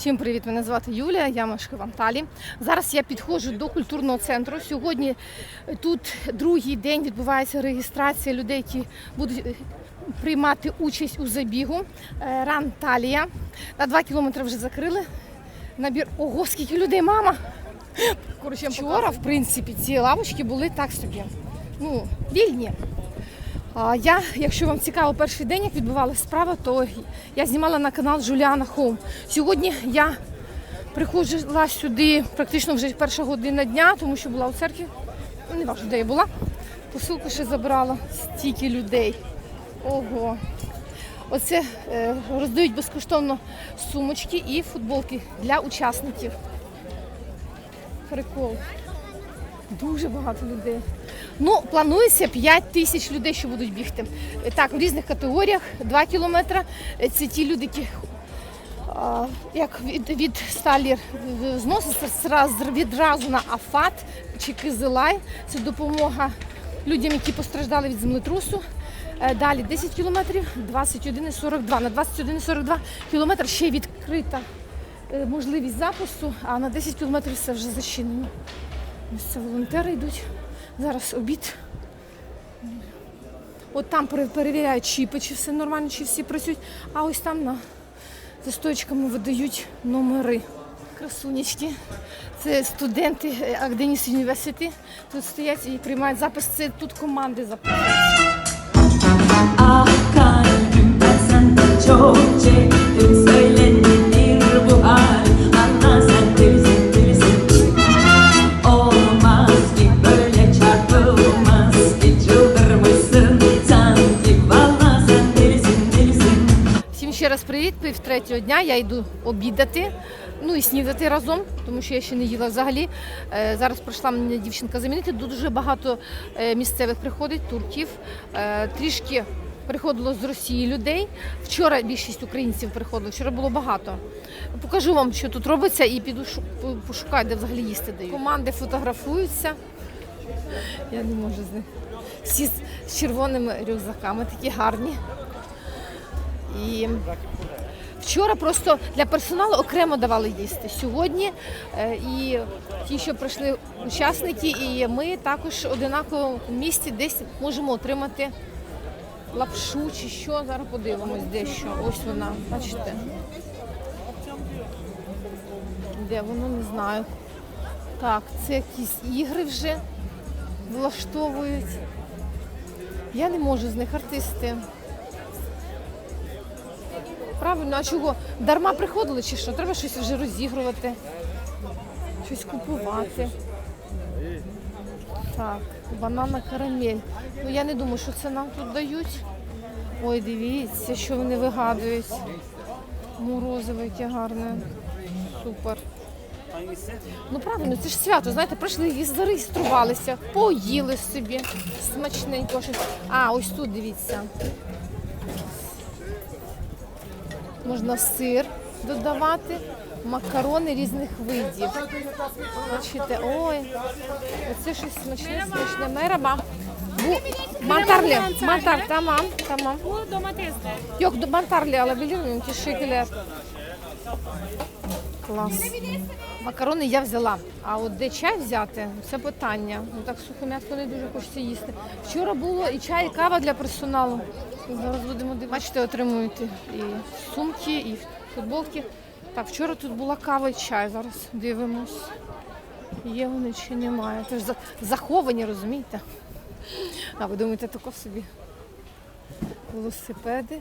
Всім привіт! Мене звати Юлія, я мешкаю в Анталі. Зараз я підходжу до культурного центру. Сьогодні тут другий день відбувається реєстрація людей, які будуть приймати участь у забігу. Е, Ран Талія. На два кілометри вже закрили. Набір. Ого, скільки людей, мама! Коротше, вчора, в принципі, ці лавочки були так собі. Ну, вільні. Я, якщо вам цікаво перший день, як відбувалася справа, то я знімала на канал Джуліана Хоум. Сьогодні я приходила сюди практично вже перша година дня, тому що була у церкві. Ну, не важливо, де я була. Посилку ще забрала стільки людей. Ого. Оце е, роздають безкоштовно сумочки і футболки для учасників. Прикол. Дуже багато людей. Ну, планується 5 тисяч людей, що будуть бігти. Так, в різних категоріях 2 кілометри. Це ті люди, які а, як від, від сталі зноситься відразу на Афат чи Кизилай. Це допомога людям, які постраждали від землетрусу. Е, Далі 10 кілометрів, 21,42. На 21,42 кілометр ще відкрита е, можливість запису, а на 10 кілометрів все вже зачинено. Ось це волонтери йдуть. Зараз обід. От там пере- перевіряють чіпи, чи все нормально, чи всі працюють. А ось там на за стоечками видають номери. Красунечки. Це студенти е, Агденіс університету. Тут стоять і приймають запис. Це тут команди записують. Третього дня я йду обідати. Ну і снідати разом, тому що я ще не їла взагалі. Е, Зараз прийшла мене дівчинка замінити. Тут дуже багато е, місцевих приходить, турків. Е, Трішки приходило з Росії людей. Вчора більшість українців приходило, вчора було багато. Покажу вам, що тут робиться, і піду пошукаю, де взагалі їсти дають. Команди фотографуються. Я не можу з них. Всі з червоними рюкзаками, такі гарні. І вчора просто для персоналу окремо давали їсти. Сьогодні е, і ті, що прийшли учасники, і ми також одинаково в місці десь можемо отримати лапшу чи що. Зараз подивимось дещо. Ось вона, бачите. Де воно не знаю. Так, це якісь ігри вже влаштовують. Я не можу з них артисти. Правильно, а чого? Дарма приходили чи що? Треба щось вже розігрувати, щось купувати. Так, банана карамель. Ну я не думаю, що це нам тут дають. Ой, дивіться, що вони вигадують. Морозиво, яке гарне. Супер. Ну правильно, це ж свято, знаєте, прийшли і зареєструвалися, поїли собі смачненько щось. А, ось тут дивіться. Можна сир додавати, макарони різних видів. Бачите, ой, оце щось смачне, смачне. Мераба. Bu mantarlı. Mantar tamam tamam. Bu domatesli. Yok mantarlı alabilir miyim? Teşekkürler. Клас. Макарони я взяла. А от де чай взяти, це питання. Ну так сухом'ятко не дуже хочеться їсти. Вчора було і чай, і кава для персоналу. Зараз будемо дивитися. Бачите, отримуєте і сумки, і футболки. Так, вчора тут була кава і чай. Зараз дивимось. Є вони чи немає. Це ж заховані, розумієте? А ви думаєте, тако собі велосипеди.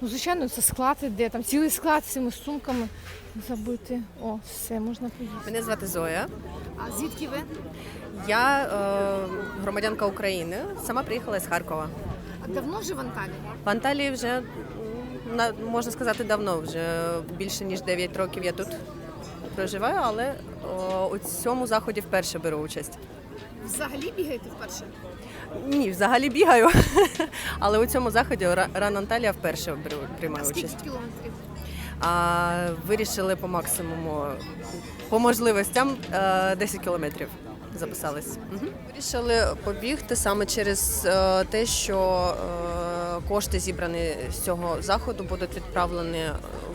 Ну, звичайно, це склад іде, там цілий склад з цими сумками забити. О, все, можна поїсти. Мене звати Зоя. А звідки ви? Я е, громадянка України. Сама приїхала з Харкова. А давно вже в Анталії? В Анталії вже м, на, можна сказати давно, вже більше ніж 9 років я тут проживаю, але о, у цьому заході вперше беру участь. Взагалі бігаєте вперше? Ні, взагалі бігаю, але у цьому заході Ра- Ран Анталія вперше беру приймаю участь. кілометрів? А вирішили по максимуму, по можливостям е, 10 кілометрів записались. Вирішили побігти саме через е, те, що е, кошти, зібрані з цього заходу, будуть відправлені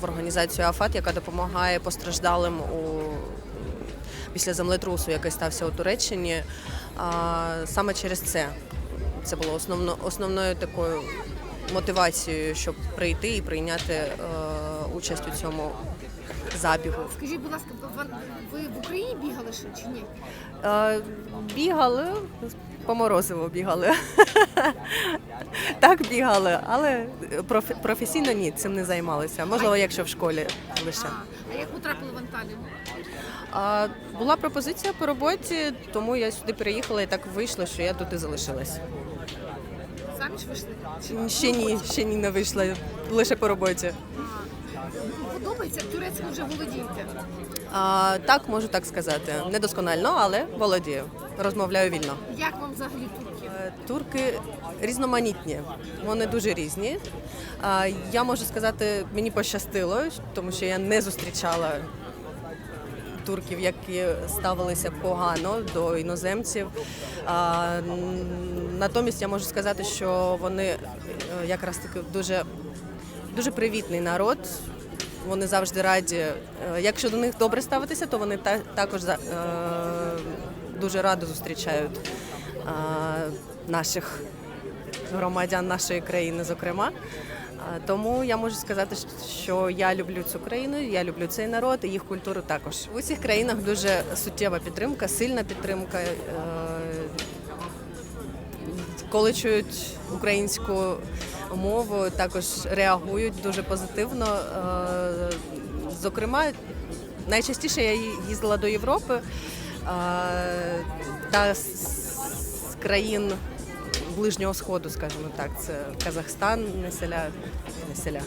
в організацію АФАТ, яка допомагає постраждалим у після землетрусу, який стався у Туреччині. Саме через це це було основно, основною такою мотивацією, щоб прийти і прийняти е, участь у цьому забігу. Скажіть, будь ласка, ви- в Україні бігали ще чи ні? Е, Бігали, по морозиву бігали. Так бігали, але професійно ні, цим не займалися. Можливо, якщо в школі лише. А як потрапили в Анталію? А, була пропозиція по роботі, тому я сюди переїхала і так вийшло, що я тут і залишилась. Самі ж вийшли? Ще ні, ще ні не вийшла, лише по роботі. Подобається, турецькою вже володієте. А, так, можу так сказати. Недосконально, але володію. Розмовляю вільно. Як вам взагалі турки? Е, Турки різноманітні, вони дуже різні. А, Я можу сказати, мені пощастило, тому що я не зустрічала турків, які ставилися погано до іноземців. Натомість я можу сказати, що вони е, якраз таки дуже, дуже привітний народ. Вони завжди раді. Е, Якщо до них добре ставитися, то вони та- також е, дуже радо зустрічають наших громадян нашої країни, зокрема. Тому я можу сказати, що я люблю цю країну, я люблю цей народ і їх культуру також. В усіх країнах дуже суттєва підтримка, сильна підтримка. Е, Коли чують українську мову, також реагують дуже позитивно. Е, Зокрема, найчастіше я їздила до Європи е, та з країн Ближнього Сходу, скажімо так, це Казахстан, Неселя, Неселя.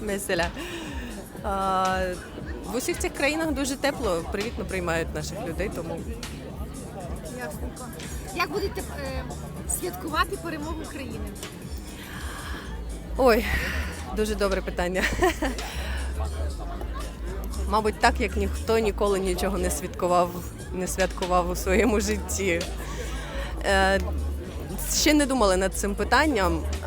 Неселя. Е, В усіх цих країнах дуже тепло, привітно приймають наших людей, тому Ясненько. Як будете е, святкувати перемогу України? Ой, дуже добре питання. Мабуть, так як ніхто ніколи нічого не святкував, не святкував у своєму житті. Е, ще не думали над цим питанням, е,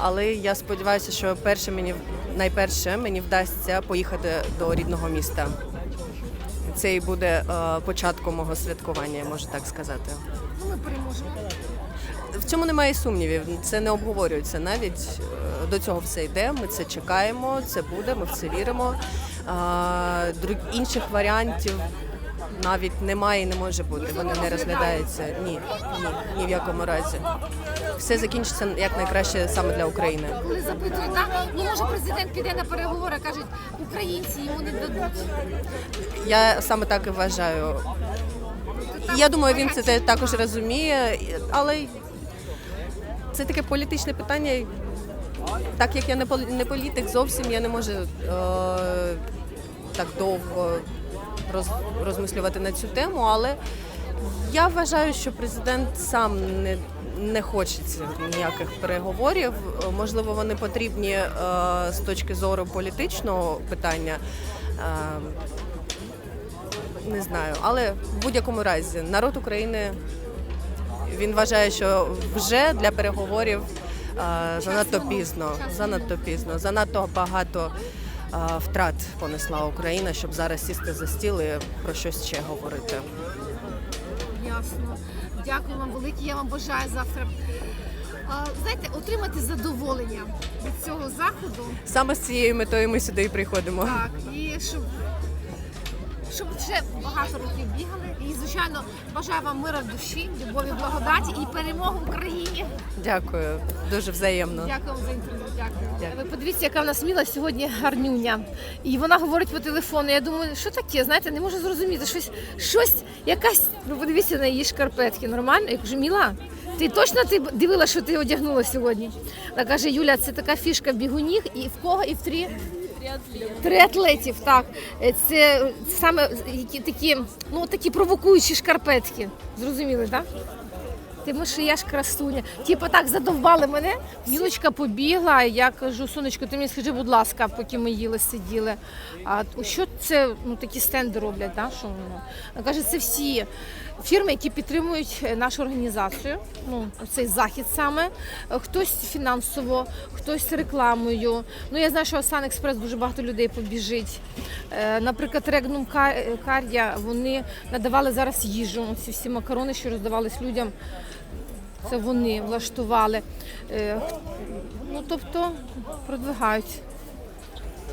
але я сподіваюся, що перше мені найперше мені вдасться поїхати до рідного міста. Це і буде е, початком мого святкування, можу так сказати. Ну, ми переможемо. В цьому немає сумнівів. Це не обговорюється навіть до цього все йде. Ми це чекаємо, це буде, ми в це віримо. Інших варіантів навіть немає і не може бути. Вони не розглядаються. Ні, ні, ні в якому разі. Все закінчиться як найкраще саме для України. Коли запитують, так, ну може президент піде на переговори, кажуть, українці йому не дадуть. Я саме так і вважаю. Я думаю, він це також розуміє, але це таке політичне питання. Так як я не не політик, зовсім я не можу е, так довго роз, розмислювати на цю тему, але я вважаю, що президент сам не, не хоче ніяких переговорів. Можливо, вони потрібні е, з точки зору політичного питання. Е, не знаю, але в будь-якому разі народ України він вважає, що вже для переговорів е, занадто пізно, занадто пізно, занадто багато втрат понесла Україна, щоб зараз сісти за стіл і про щось ще говорити. Ясно. Дякую вам велике. Я вам бажаю завтра. Знаєте, отримати задоволення від цього заходу. Саме з цією метою ми сюди і приходимо. Так, і щоб, щоб ще багато років бігали. І, звичайно, бажаю вам мира в душі, любові, благодаті і перемоги в Україні. Дякую, дуже взаємно. Дякую вам за інтерв'ю. Дякую. Дякую. Ви подивіться, яка в нас міла сьогодні гарнюня. І вона говорить по телефону. Я думаю, що таке? Знаєте, не можу зрозуміти. Щось, щось якась. Ну подивіться на її шкарпетки. Нормально? Я кажу, міла. Ти точно ти дивилася, що ти одягнула сьогодні? Вона каже, Юля, це така фішка бігунів і в кого і в трі. Три атлетів, так. Е, Це саме які такі, ну такі провокуючі шкарпетки. Зрозуміли, так? Ти може, я ж красуня. Типу так задовбали мене. Мілочка побігла. Я кажу, сонечко, ти мені скажи, будь ласка, поки ми їли, сиділи. А що це ну, такі стенди роблять? Да? Що воно? Каже, це всі фірми, які підтримують е, нашу організацію. Ну, цей захід саме. Е, Хтось фінансово, хтось рекламою. Ну я знаю, що Асан Експрес дуже багато людей побіжить. Е, Наприклад, Регнум Ка- Кар'я вони надавали зараз їжу. Ці всі макарони, що роздавались людям. Це вони влаштували. Ну, тобто продвигають.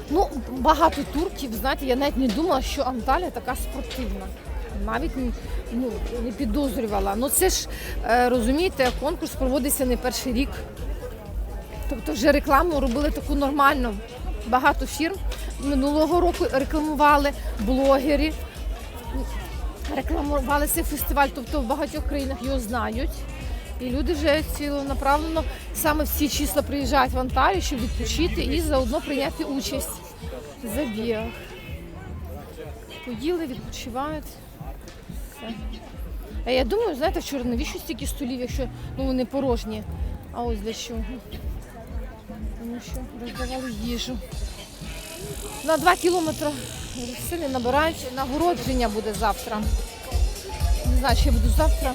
Ну, багато турків, знаєте, я навіть не думала, що Анталія така спортивна. Навіть ну, не підозрювала. Ну це ж е, розумієте, конкурс проводиться не перший рік. Тобто вже рекламу робили таку нормальну. Багато фірм минулого року рекламували блогери, рекламували цей фестиваль, тобто в багатьох країнах його знають. І люди вже цілонаправленно саме в ці числа приїжджають в Анталію, щоб відпочити і заодно прийняти участь в забігах. Поїли, відпочивають. Все. А я думаю, знаєте, вчора навіщо стільки столів, якщо ну, вони порожні. А ось для чого. Тому що роздавали їжу. На два кілометри сили набирають. Нагородження буде завтра. Не знаю, чи я буду завтра.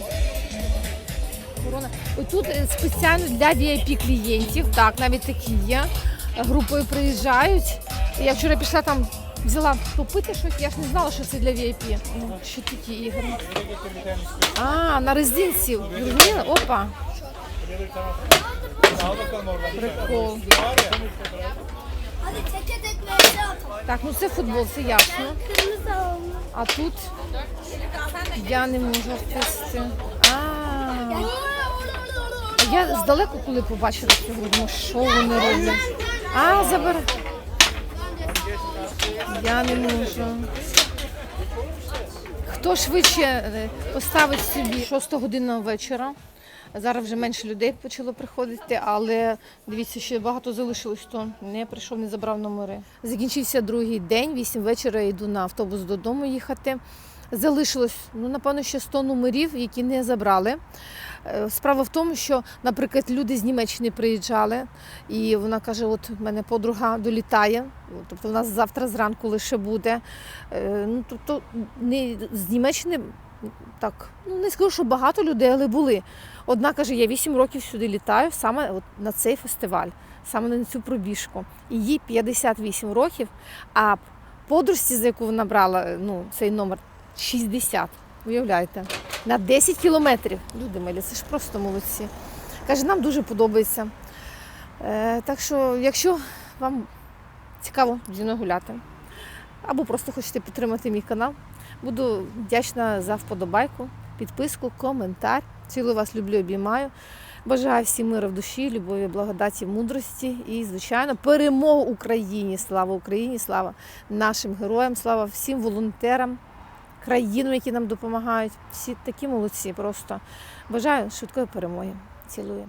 Корона. Отут е, спеціально для VIP клієнтів, так, навіть такі є. Групою приїжджають. Я вчора пішла там, взяла попити щось, я ж не знала, що це для VIP. Ну, що такі ігри. А, на резинці. Зрозуміли? Опа. Прикол. Так, ну це футбол, це ясно. А тут я не можу вписати. А, я здалеку, коли побачила цього, думаю, що вони роблять. А, забер. Я не можу. Хто швидше е, поставить собі 6 година вечора. Зараз вже менше людей почало приходити, але дивіться, ще багато залишилось, хто не прийшов, не забрав номери. Закінчився другий день, 8 вечора я йду на автобус додому їхати. Залишилось, ну, напевно, ще 100 номерів, які не забрали. Е, Справа в тому, що, наприклад, люди з Німеччини приїжджали, і вона каже: от в мене подруга долітає, тобто в нас завтра зранку лише буде. Е, Ну, тобто, не, з Німеччини так, ну не скажу, що багато людей, але були. Одна каже, я 8 років сюди літаю саме от на цей фестиваль, саме на цю пробіжку. І їй 58 років, а подружці, за яку вона брала ну, цей номер, 60. Уявляєте? На 10 кілометрів. Люди милі, це ж просто молодці. Каже, нам дуже подобається. Е, так що, якщо вам цікаво зі мною гуляти, або просто хочете підтримати мій канал, буду вдячна за вподобайку, підписку, коментар. Цілую вас люблю, обіймаю. Бажаю всім миру в душі, любові, благодаті, мудрості і, звичайно, перемогу Україні. Слава Україні! Слава нашим героям, слава всім волонтерам, країнам, які нам допомагають. Всі такі молодці. Просто бажаю швидкої перемоги. Цілую.